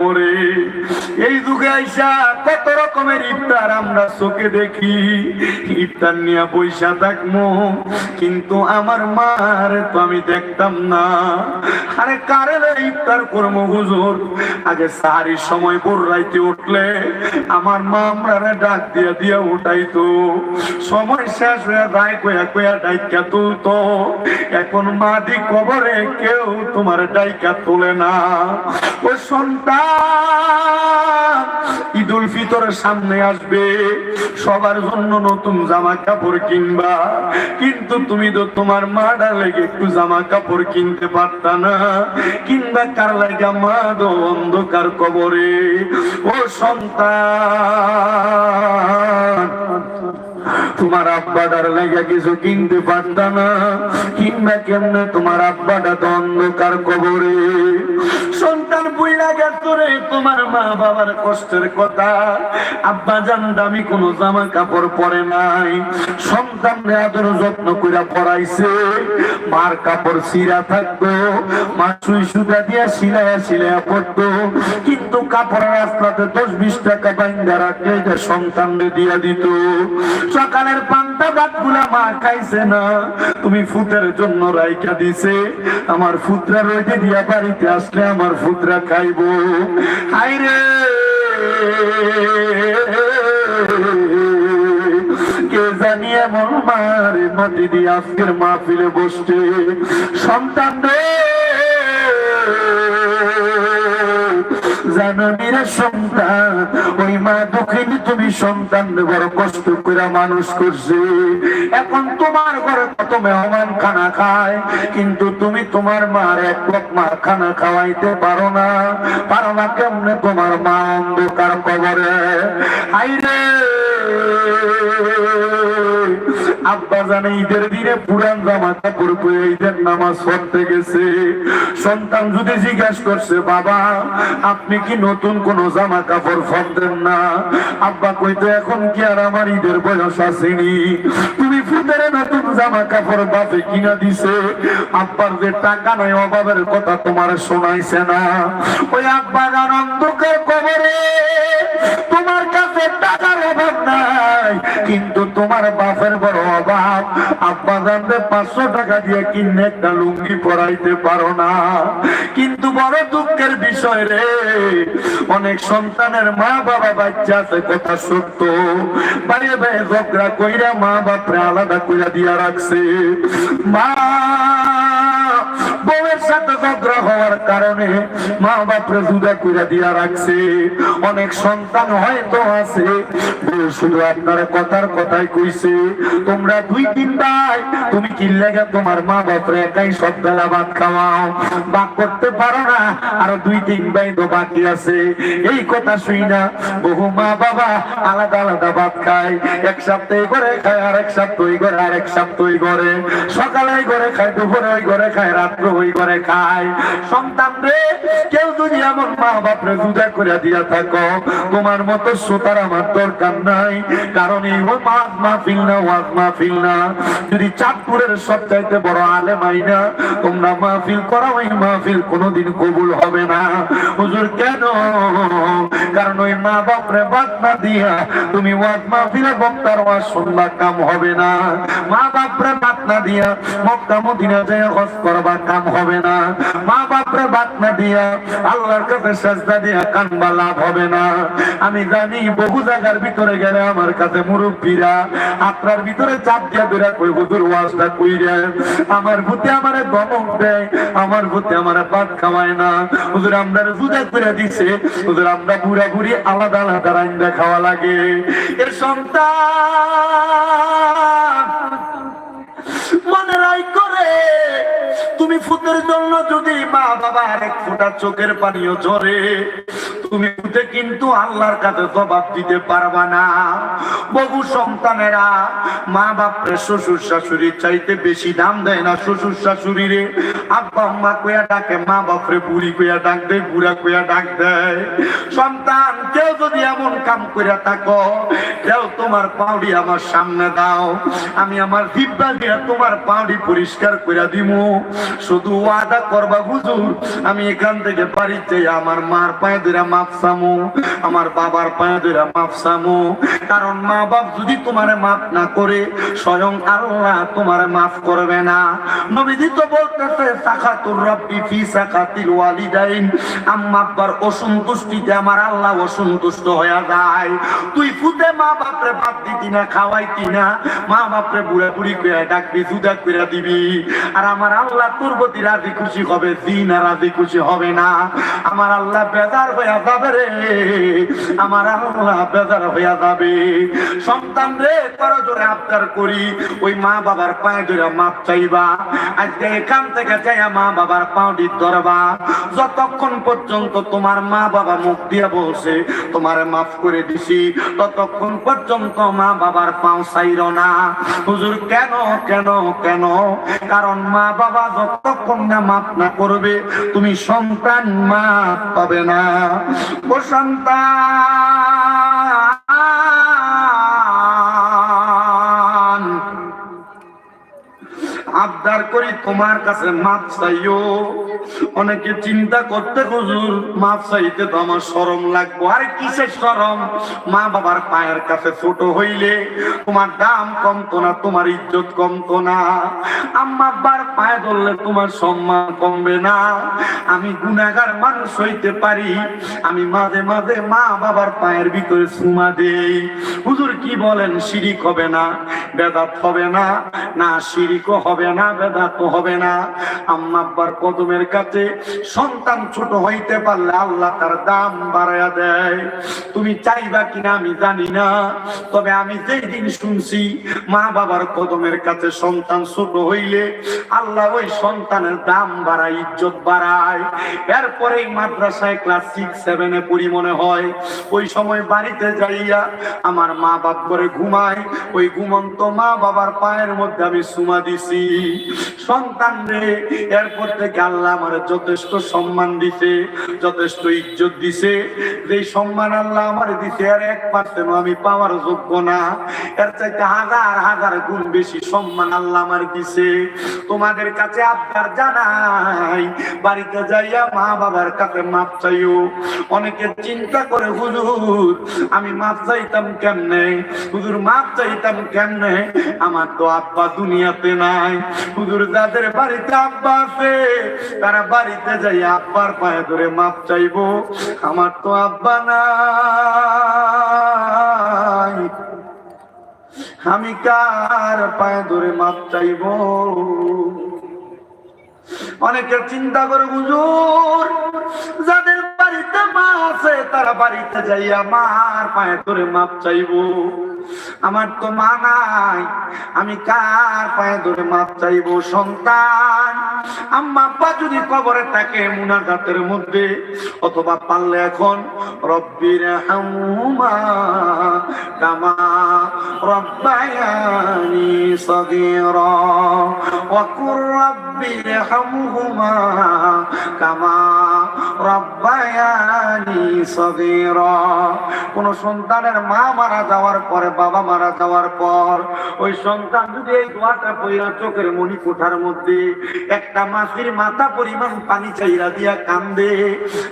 ওরে এই যুগে আইসা কত রকমের ইফতার আমরা চোখে দেখি। ইফতার নিয়ে পয়সা থাকব কিন্তু আমার মার তো আমি দেখতাম না। আরে কারে ইফতার করব হুজুর? আগে সাহারির সময় ভোর রাইতে উঠলে আমার মা আমরা ডাক দিয়া দিয়া উঠাইতো। সময় শেষ হয়ে যায় কয়া কয়া ডাইকা তুলতো। এখন মা দি কবরে কেউ তোমার ডাইকা তোলে না। ও সন্তান! ঈদুল ফিতরের সামনে আসবে, সবার জন্য নতুন জামা কাপড় কিনবা। কিন্তু তুমি তো তোমার মা লেগে একটু জামা কাপড় কিনতে পারতা না। কিংবা কার লাগা মা দো অন্ধকার কবরে? ও সন্তান তোমার আব্বাটার লেগে কিছু কিনতে পারতা না। কিংবা কেমনে? তোমার আব্বাটা তো অন্ধকার কবরে। সন্তান বুইলা গেছে তোমার মা বাবার কষ্টের কথা। আব্বা জান দামি কোনো জামা কাপড় পরে নাই। সন্তান আদর যত্ন করে পড়াইছে। মার কাপড় সিরা থাকতো, মা সুই সুতা দিয়া সিলাইয়া সিলাইয়া পড়তো। কিন্তু কাপড়ের রাস্তাতে দশ বিশ টাকা বাইন্দা রাখলে সন্তানরে দিয়া দিত। সকালের পান্তা ভাতগুলা মা খাইছে না। তুমি ফুটের জন্য রাইখা দিছে। আমার ফুতরা রইতে দিয়া বাড়িতে আসলে আমার ফুতরা খাইবো। হাইরে কে জানি বসছে। সন্তান রে! তোমার মা অন্ধকার কবরে? আব্বা জানে ঈদের দিনে পুরান জামা কাপড় পরে ঈদের নামাজ পড়তে গেছে। সন্তান যদি জিজ্ঞাসা করছে, বাবা, আপনি কি নতুন কোন জামা কাপড় ফেলতেন না? আব্বা কইতো, এখন কি আর আমার ঈদের বয়স আসেনি? তুমি ফুটের নতুন জামা কাপড় বাপে কিনা দিছে? আব্বার যে টাকা নাই, অভাবের কথা তোমার শোনাইছে না। ওই আব্বা গান অন্ধকার কবরে তোমার কাছে টাকার অভাব নাই। কিন্তু তোমার বাপের বড় অভাব, আব্বা জানতে পাঁচশো টাকা দিয়ে কিনে একটা লুঙ্গি পরাইতে পারো না। কিন্তু বড় দুঃখের বিষয় রে, অনেক সন্তানের মা বাবা বাচ্চা আছে, কথা সত্য। বাইরে বাইরে ঝগড়া কইরা মা বাপরে আলাদা কইরা দিয়া রাখছে। মা বউয়ের সাথে ঝগড়া হওয়ার কারণে মা বাপরে জুদা কইরা দিয়া রাখছে। অনেক সন্তান হয়তো আছে। শুধু কথার কইছে, তোমরা দুই তুমি কি লেগে তোমার মা বাপরে একাই সব বেলা ভাত খাওয়াও? করতে পারো না, আর দুই তিন ভাই তো বাকি আছে। এই কথা শুই না, বহু মা বাবা আলাদা আলাদা ভাত খায়। এক সপ্তাহে করে খায় আর এক সপ্তাহ আর এক সপ্তাহ সকালে ঘরে খায়, দুপুরে ঘরে খায়, রাত্রে ওই ঘরে খায়। সন্তান রে, কেউ যদি এমন মা বাপরে জুদা করে দিয়া থাকো, তোমার মতো শ্রোতার আমার দরকার নাই। কারণ এই ওই মাছ মাহফিল না, ওয়াজ মাহফিল না। যদি চাঁদপুরের সবচাইতে বড় আলেম আইনা, তোমরা মাহফিল করা ওই মাহফিল কোনোদিন কবুল হবে না। হুজুর, কেন? কারণ ওই মা বাপরে বাদ না দিয়া তুমি ওয়াজ মাহফিলে বক্তার ওয়াজ শুনবা, কাম হবে না। মা বাপরে বাদ না দিয়া মক্কা মদিনা যায় হজ করবা, কাম হবে না। মা বাপরে বাদ না দিয়া আল্লাহর কাছে সাজদা দিয়া কানবা লাভ হবে না। আমি জানি বহু জায়গার ভিতরে গেলে আমার কাছে মুরব্বীরা আপনার ভিতরে চাপ দিয়া ধরে কই হুজুর, ওয়াজটা কইরে। আমার ভূতে আমারে দমক দেয় আমার ভূতে আমারে ভাত খাওয়ায় না। হুজুর, আমরা জুদা করে দিছে। হুজুর, আমরা বুড়া বুড়ি আলাদা আলাদা রান্দা খাওয়া লাগে। এর সন্তান মনে রাই করে তুমি ফুতের জন্য যদি মা বাবা এক ফোঁটা চোখের পানিও ঝরে, তুমি উঠে কিন্তু আল্লাহর কাছে জবাব দিতে পারবা না। বহু সন্তানেরা মা বাপরে শ্বশুর শাশুড়ির চাইতে বেশি দাম দেয় না শ্বশুর শাশুড়িরে। আব্বা আম্মা কইয়া ডাকে, মা বাপরে বুড়ি কইয়া ডাক দেয়, বুড়া কইয়া ডাক দেয়। সন্তান, কেউ যদি এমন কাম কইরা থাকো কেউ তোমার পাউডি আমার সামনে দাও, আমি আমার জিব্বা দিয়া তোমার পাউডি পরিষ্কার কইরা দিমু। শুধু ওয়াদা করবা হুজুর, আমি এখান থেকে বাড়িতে আমার মার পায়ে ধরে মাপ চামু, আমার বাবার পায়ে ধরে মাপ চামু। কারণ মা বাপ যদি তোমারে মাফ না করে, স্বয়ং আল্লাহ তোমারে মাফ করবে না। নবীজি তো বলতেছে, সাখাতুর রব্বি ফি সাখাতিল ওয়ালিদাইন। আম্মা আব্বার অসন্তুষ্টিতে আমার আল্লাহ অসন্তুষ্ট হয়ে যায়। তুই ফুতে মা বাপরে বাদ দিতি না, খাওয়াইতি না, মা বাপরে বুড়া বুড়ি করে ডাকবি, জুদা করে দিবি। আর আমার আল্লাহ তোর প্রতি রাজি খুশি হবে দিন রাজি খুশি হবে না। আমার আল্লাহ বেজার হইয়া যাবে রে। আমার আল্লাহ বেজার হইয়া যাবে। সন্তান রে করো জোরে আবদার করি। ওই মা বাবার পায়ে ধরে মাপ চাইবা। আজকে এখান থেকে চাইয়া মা বাবার পাউডি ধরবা। যতক্ষণ পর্যন্ত তোমার মা বাবা মুখ দিয়ে বলছে, তোমারে মাফ করে দিছি, ততক্ষণ পর্যন্ত মা বাবার পাও চাইর না। হুজুর, কেন কেন কেন? কারণ মা বাবা যতক্ষণ না মাপ না করবে তুমি সন্তান মাপ পাবে না। ও সন্তান! আবদার করি তোমার কাছে মাপ চাইও। অনেকে চিন্তা করতে, হুজুর, মাপ চাইতে তো আমার শরম লাগবো। আর কিসের শরম? মা বাবার পায়ের কাছে ছোট হইলে তোমার দাম কমতো না, তোমার ইজ্জত কমতো না। আম্মা আব্বার পায়ে ধরলে তোমার সম্মান কমবে না। আমি গুনাগার মানুষ হইতে পারি, আমি মাঝে মাঝে মা বাবার পায়ের ভিতরে সুমা দেই। হুজুর কি বলেন? শিরিক হবে না, বেদাত হবে না না শিরিকও হবে না বেদাত হবে না। আম্মা আব্বার কদমের কাছে সন্তান ছোট হইতে পারলে আল্লাহ তার দাম বাড়াইয়া দেয়। তুমি চাইবা কিনা আমি জানি না, তবে আমি যেই দিন শুনছি মা বাবার কদমের কাছে সন্তান ছোট হইলে আল্লাহ ওই সন্তানের দাম বাড়ায়, ইজ্জত বাড়ায়। এরপরে মাদ্রাসায় ক্লাস সিক্স সেভেনে পড়ি মনে হয়, ওই সময় বাড়িতে যাইয়া আমার মা বাপ করে ঘুমায়, ওই ঘুমন্ত মা বাবার পায়ের মধ্যে আমি সুমা দিছি। সন্তান রে, এরপর থেকে আল্লাহ আমার যথেষ্ট সম্মান দিছে, যথেষ্ট ইজ্জত দিছে। যে সম্মান আল্লাহ আমার দিছে আর এক পার্সেন্ট আমি পাওয়ার যোগ্য না। এর চাইতে হাজার হাজার গুণ বেশি সম্মান আল্লাহ আমার দিছে। তোমাদের কাছে আবদার জানাই, বাড়িতে যাইয়া মা বাবার কাছে মাপ চাইও। অনেকে চিন্তা করে, হুজুর, আমি মাপ চাইতাম কেমনে? হুজুর, মাপ চাইতাম কেমনে? আমার তো আব্বা দুনিয়াতে নাই। হুজুর যাদের বাড়িতে আব্বা আছে, তারা বাড়িতে যাই আব্বার পায়ে ধরে মাপ চাইব। আমার তো আব্বা নাই। আমি কার পায়ে ধরে মাপ চাইব? অনেকে চিন্তা করে বুঝুর যাদের বাড়িতে মা আছে, তারা বাড়িতে যাইয়া মার পায়ে ধরে মাপ চাইব। আমার তো মা নাই, আমি কার পায়ে ধরে মাপ চাইব? সন্তান, আম্মা আব্বা যদি কবরে থাকে মুনাজাতের মধ্যে, অথবা পারলে এখন রব্বির হামুমা কামা রব্বায়ানি সগীরা ওয়া কুর রব্বির হামহুমা কামা কোন সন্তানের মা মারা যাওয়ার পরে, বাবা মারা যাওয়ার পর, ওই সন্তান যদি এই দোয়াটা পইরা চোখের মনি কোঠার মধ্যে একটা মাসির মাথা পরিমাণ পানি চাইরা দিয়া কান্দে,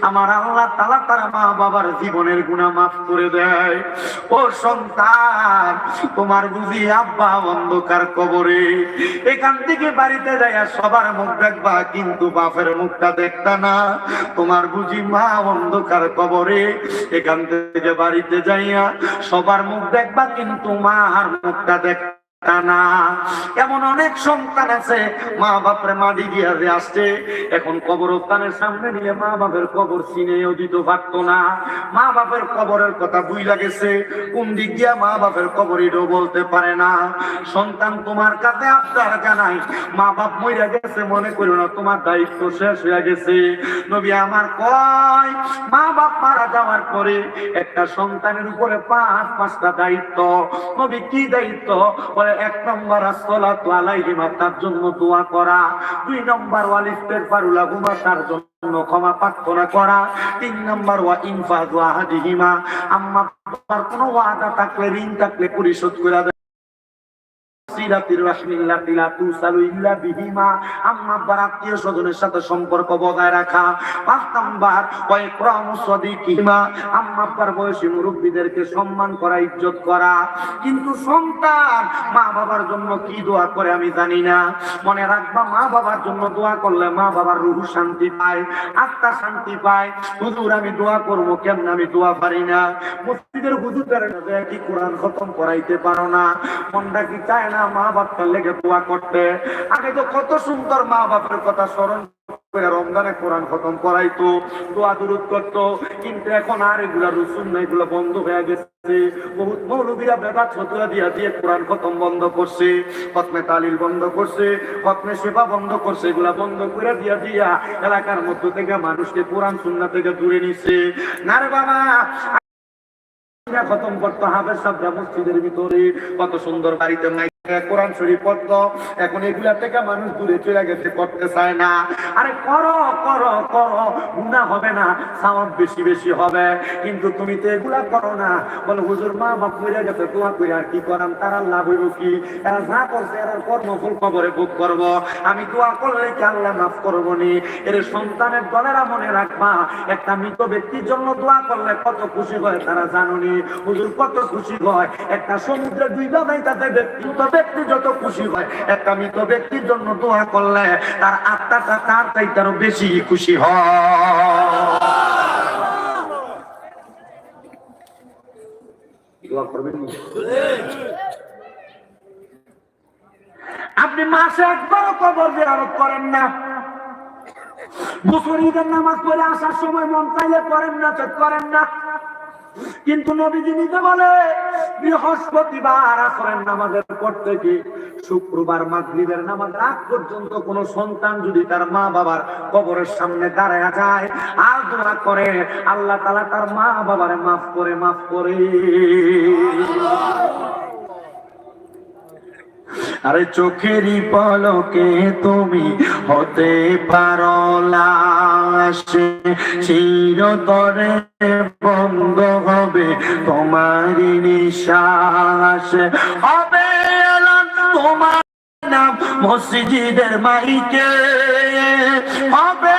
আমার আল্লাহ তালা তার মা বাবার জীবনের গুণা মাফ করে দেয়। ও সন্তান, তোমার বুঝি আব্বা অন্ধকার কবরে, এখান থেকে বাড়িতে যাইয়া সবার মুখ দেখবা, কিন্তু বাপের মুখটা দেখতা না। তোমার বুঝি মা অন্ধকার কবরে, এখান থেকে বাড়িতে যাইয়া সবার মুখ দেখবা, কিন্তু মা আর মুখটা দেখ এমন অনেক সন্তান আছে, মা বাপরে মাটি গিয়া আসছে, এখন কবরস্থানের সামনে নিয়ে মা বাপের কবর চিনেও দিত পারত না। মা বাপের কবরের কথা বুই লাগেছে কোন দিক দিয়া মা বাপের কবর এটাও বলতে পারে না। সন্তান তোমার কাছে আপনার জানাই, মা বাপ মরে গেছে, মনে করো না তোমার দায়িত্ব শেষ হয়ে গেছে। নবী আমার কয়, মা বাপ মারা যাওয়ার পরে একটা সন্তানের উপরে পাঁচ, পাঁচটা দায়িত্ব। নবী কি দায়িত্ব? এক নম্বর আসসালাতু আলাইহিম তার জন্য দোয়া করা। দুই নম্বর ওয়াল ইস্তিগফারুল লাহুমা তার জন্য ক্ষমা প্রার্থনা করা। তিন নম্বর ওয়া ইনফাজু আহাদিহিমা, আম্মা কোনো ওয়াদা থাকলে, ঋণ থাকলে পরিশোধ করে দোয়া আমি জানি না। মনে রাখবা, মা বাবার জন্য দোয়া করলে মা বাবার রুহ শান্তি পায়, আত্মা শান্তি পায়। হুজুর, আমি দোয়া করব, কেমন আমি দোয়া পারি না? মসজিদের হুজুরের কি কোরআন খতম করাইতে পারো না। মনটা কি চায় না মা বাপটার লেগে দোয়া করতে। আগে তো কত সুন্দর মা বাপের কথা স্মরণ রমজানে কোরআন খতম করাইতো, দোয়া দুরুদ করতো, কিন্তু এখন আর এগুলা রসুন না, এগুলো বন্ধ হয়ে গেছে। বহুত মৌলবীরা দিয়া দিয়ে কোরআন খতম বন্ধ করছে তালিল বন্ধ করছে সেবা বন্ধ করছে, এগুলা বন্ধ করে দিয়া দিয়া এলাকার মধ্য থেকে মানুষকে কোরআন সুন্না থেকে দূরে নিচ্ছে না রে বাবা খতম করতো হাবের সাবরা মসজিদের ভিতরে, কত সুন্দর বাড়িতে নাই কোরআন শরীফ পড়তো এখন এগুলা থেকে মানুষ দূরে চলে গেছে, করতে চায় না। আরে করো করো করো গুণা হবে না, সাওয়াব বেশি বেশি হবে। কিন্তু তুমি তো এগুলা করো না। বলে, হুজুর, মা বাপ মরে গেছে তোমার কই আর কি করাম? তারা লাভ হইব কি? এরা যা করছে এরা কর্মফল খবরে ভোগ করব। আমি দোয়া করলে কি আল্লাহ মাফ করব নি? এর সন্তানের দলেরা মনে রাখবা, একটা মৃত ব্যক্তির জন্য দোয়া করলে কত খুশি হয় তারা জানুনি হুজুর, কত খুশি হয়। একটা সমুদ্রে দুই বাবাই তাতে ব্যক্তি ব্যক্তি যত খুশি হয়, একটা মৃত ব্যক্তির জন্য দোয়া করলে তার আত্মাটা তার চাইতে আরও বেশি খুশি হয়। আপনি মাসে একবারও কবর জিয়ারত করেন না। বছর ঈদের নামাজ পড়ে আসার সময় মন চাইলে করেন না করেন না। কিন্তু নবীজি নিজে বলে, বৃহস্পতিবার আসরের নামাজের পর থেকে শুক্রবার মাগরিবের নামাজ রাত পর্যন্ত কোন সন্তান যদি তার মা বাবার কবরের সামনে দাঁড়ায় যায়, আর দোয়া করে, আল্লাহ তালা তার মা বাবারে মাফ করে মাফ করে। আরে চোখেরই পলকে তুমি হতে পারো চিরতরে বন্ধ হবে তোমারই নিশ্বাস। হবে তোমার নাম মসজিদের মাইকে। হবে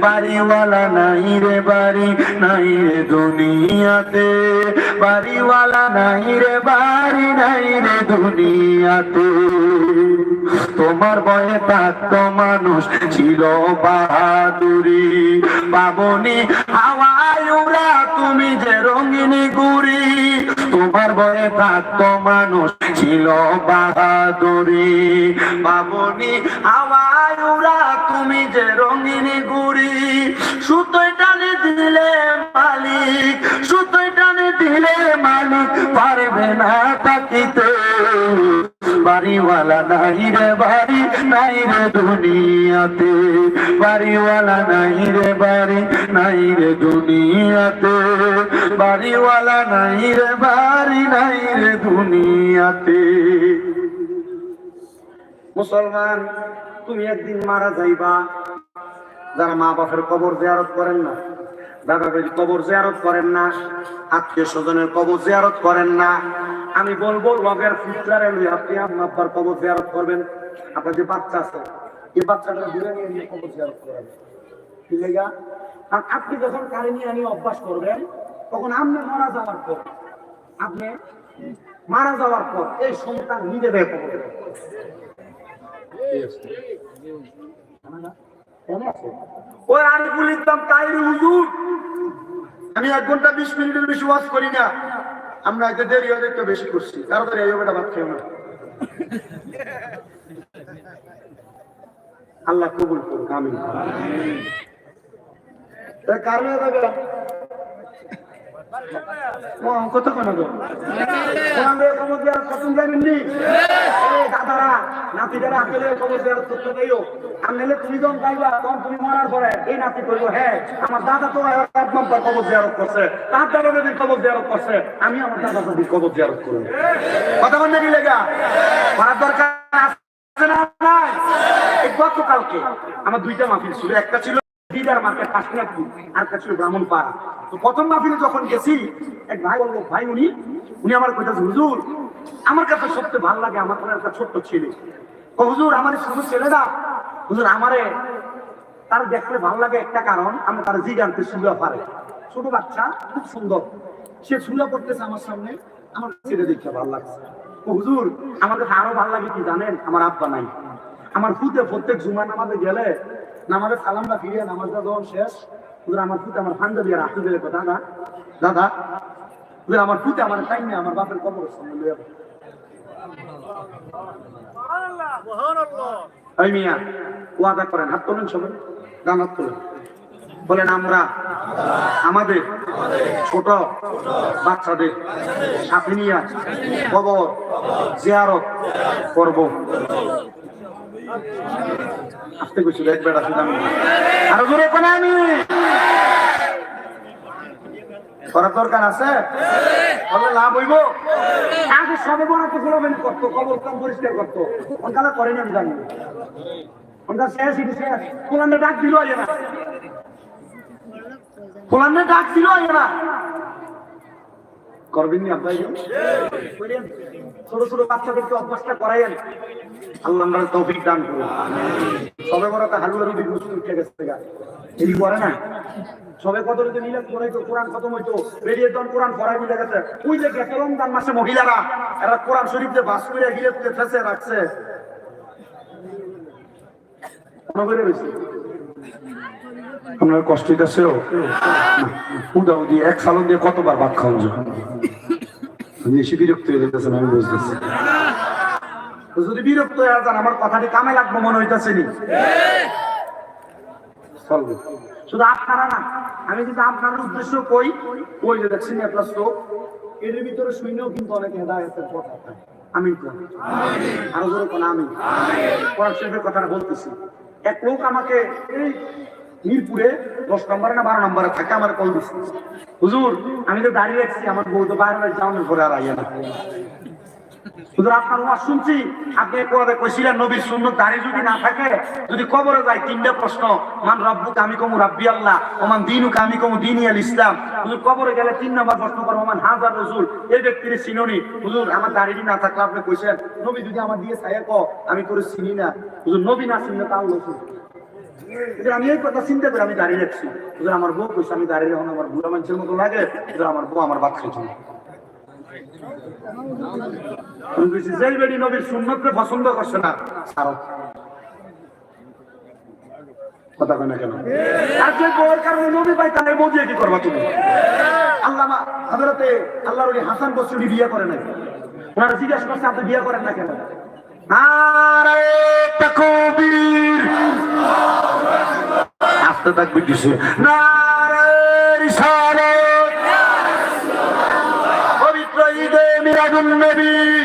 বাড়িওয়ালা নাই রে বাড়ি, নাই রে দুনিয়াতে। বাড়িওয়ালা নাই রে বাড়ি, নাই রে দুনিয়াতে। তোমার বয়ে থাকতো মানুষ ছিল বাহাদুরি। বাবনি হাওয়ায় উড়া তুমি যে রঙিনী গুড়ি। তোমার বয়ে থাকতো মানুষ ছিল বাহাদুরি। বাবনি হাওয়ায় উড়া তুমি যে রঙিনী গুড়ি, সুতোয় টানে দিলে মালিক, সুতোয় টানে দিলে মালিক, পারবে না থাকিতে বাড়িওয়ালা নাই রে বাড়ি, নাই রে দুনিয়াতে। বাড়িওয়ালা নাই রে বাড়ি, নাই রে দুনিয়াতে। বাড়িওয়ালা নাই রে বাড়ি, নাই রে দুনিয়াতে। মুসলমান তুমি একদিন মারা যাইবা। যারা মা বাপের কবর জেয়ারত করেন না দাদির কবর জেয়ারত করেন না, আত্মীয় স্বজনের কবর জিয়ারত করেন না। আমি বলব, লগের লই আপনি আব্বার কবর জেয়ারত করবেন। আপনার যে বাচ্চা আছে, এই বাচ্চাটা দূরে নিয়ে নিয়ে কবর জেয়ারত করেন। কি লেগা কারণ আপনি যখন কারে নিয়ে নিয়ে অভ্যাস করবেন, তখন আপনি মারা যাওয়ার পর, আপনি মারা যাওয়ার পর এই সন্তান নিজে দেয় কবর। ওই ইসলাম হুজুর। আমি এক ঘণ্টা বিশ মিনিটের বেশি ওয়াজ করি না। আমরা এতে দেরি হলে একটু বেশি করছি। তাড়াতাড়ি এই বেটা, ভাত খেয়ে না আল্লাহ কবুল করুক তাই কারণে কত দাদারা, নাতিদারা কবর দেওয়ার তথ্য দিও তুমি তখন তুমি মরার পরে এই নাতি হ্যাঁ আমার দাদা তো এক নম্বর কবর জিয়ারত করছে। তার দাদা যদি কবর জিয়ারত করছে, আমি আমার দাদা যদি কবর জিয়ারত করব কথা বলতে কি লেগা? করার দরকার আছে না গতকালকে আমার দুইটা মাহফিল ছিল, একটা ছিল মার্কেট আর ছিল ব্রাহ্মণ পাড়া। তো প্রথম যখন গেছি, এক ভাই বলব ভাই, উনি উনি আমার কইতাছে হুজুর, আমার কাছে ভালো লাগে আমার কোনো একটা ছোট্ট ছেলে। হুজুর, আমার ছোট হুজুর, আমারে, তার ভালো লাগে একটা কারণ আমরা তার জি জানতে পারে। ছোট বাচ্চা, খুব সুন্দর। সে সুবিধা করতেছে আমার সামনে, আমার ছেলে দেখতে ভালো লাগছে। হুজুর, আমার কাছে আরও ভালো লাগে কি জানেন? আমার আব্বা নাই। আমার ফুতে প্রত্যেক জুমা নামাজে গেলে নামাজের সালামটা ফিরিয়ে নামাজটা যখন শেষ আমার ফুতে আমার ফান্ডা দিয়ে রাখতে দিলে দাদা দাদা আমার ফুতে আমার টাইম নেই আমার বাপের কবর। এই মিয়া ওয়াদা করেন হাত তোলেন সবাই গান হাত তোলেন বলেন আমরা আমাদের ছোট বাচ্চাদের সাথে নিয়ে কবর জিয়ারত করব আসতে এক আমি আরও জোরে কোন আমি? করার দরকার আছে? তাহলে লাভ হইব। আগে সবে বড় তো গোলামেন করতো, কবর কম পরিষ্কার করতো। ওনকালে করেনি আমি জানি। না। ওনকার শেষ ইটি শেষ। কোরআনে ডাক দিল আগে না কোরআনে ডাক দিল আগে না করবেন নি আপনার করেন। ছোট ছোট বাচ্চাদেরকে অভ্যাসটা করাইয়েন। আল্লাহ তৌফিক দান করুন। সবে বড় একটা হালুয়া রুটি গুছ উঠে গেছে এটি করে না? সবে কত রুটি নিলে পড়াই তো কোরআন খতম হইতো। বেরিয়ে তখন কোরআন পড়াই মিলে গেছে। ওই যে গেছে রমজান মাসে মহিলারা, এরা কোরআন শরীফ দিয়ে বাস করে গিয়ে ফেসে রাখছে। আপনার কষ্ট হইতেছে? উদা উদি এক সালন দিয়ে কতবার ভাত খাওয়ান যখন? বেশি বিরক্ত হয়ে যেতেছেন আমি বুঝতেছি। যদি বিরক্ত হয়ে যান, আমার কথাটি কামে লাগবো, মনে হইতেছে নি? শুধু আপনারা না, আমি আপনার উদ্দেশ্য কই যে দেখছেন এর ভিতরে শুনেও কিন্তু অনেক হেদায়তের আমি আরও জোরে কোন আমি কোরআন শরীফের কথাটা বলতেছি। এক লোক আমাকে মিরপুরে দশ নম্বরে না বারো নম্বরে থাকে, আমার কল দিচ্ছে হুজুর, আমি তো দাঁড়িয়ে রাখছি আমার বউ তো বাইরে যাওয়ানোর পরে আর আইয়া না হুজুর, আপনার শুনছি, আপনি কোয়াবে কইছিলেন নবীর যদি না থাকে, যদি কবরে যায়, তিনটা প্রশ্ন, মান কমু রাব্বি আল্লাহ, ওমান কমু দিনী আল ইসলাম। হুজুর, কবরে গেলে তিন নম্বর প্রশ্ন করব, ওমান হাজার রসুল এই ব্যক্তির চিননি। হুজুর, আমার দাঁড়িয়ে না থাকলে আপনি কইছেন, নবী যদি আমার দিয়ে ছায়া ক আমি করে চিনি না। হুজুর, নবী না চিনলে তাও রসুল আমি এই কথা চিন্তা করে আমি দাঁড়িয়ে রাখছি। আমার বউ কইছে, আমি দাঁড়িয়ে রাখুন আমার বুড়া মানুষের মতো লাগে আমার বউ আমার নাই ওনারা জিজ্ঞাসা করছে, আপনি বিয়ে করেন না কেন? আস্তে থাকবে দিছে পবিত্র ঈদে মিরাজুল নবী।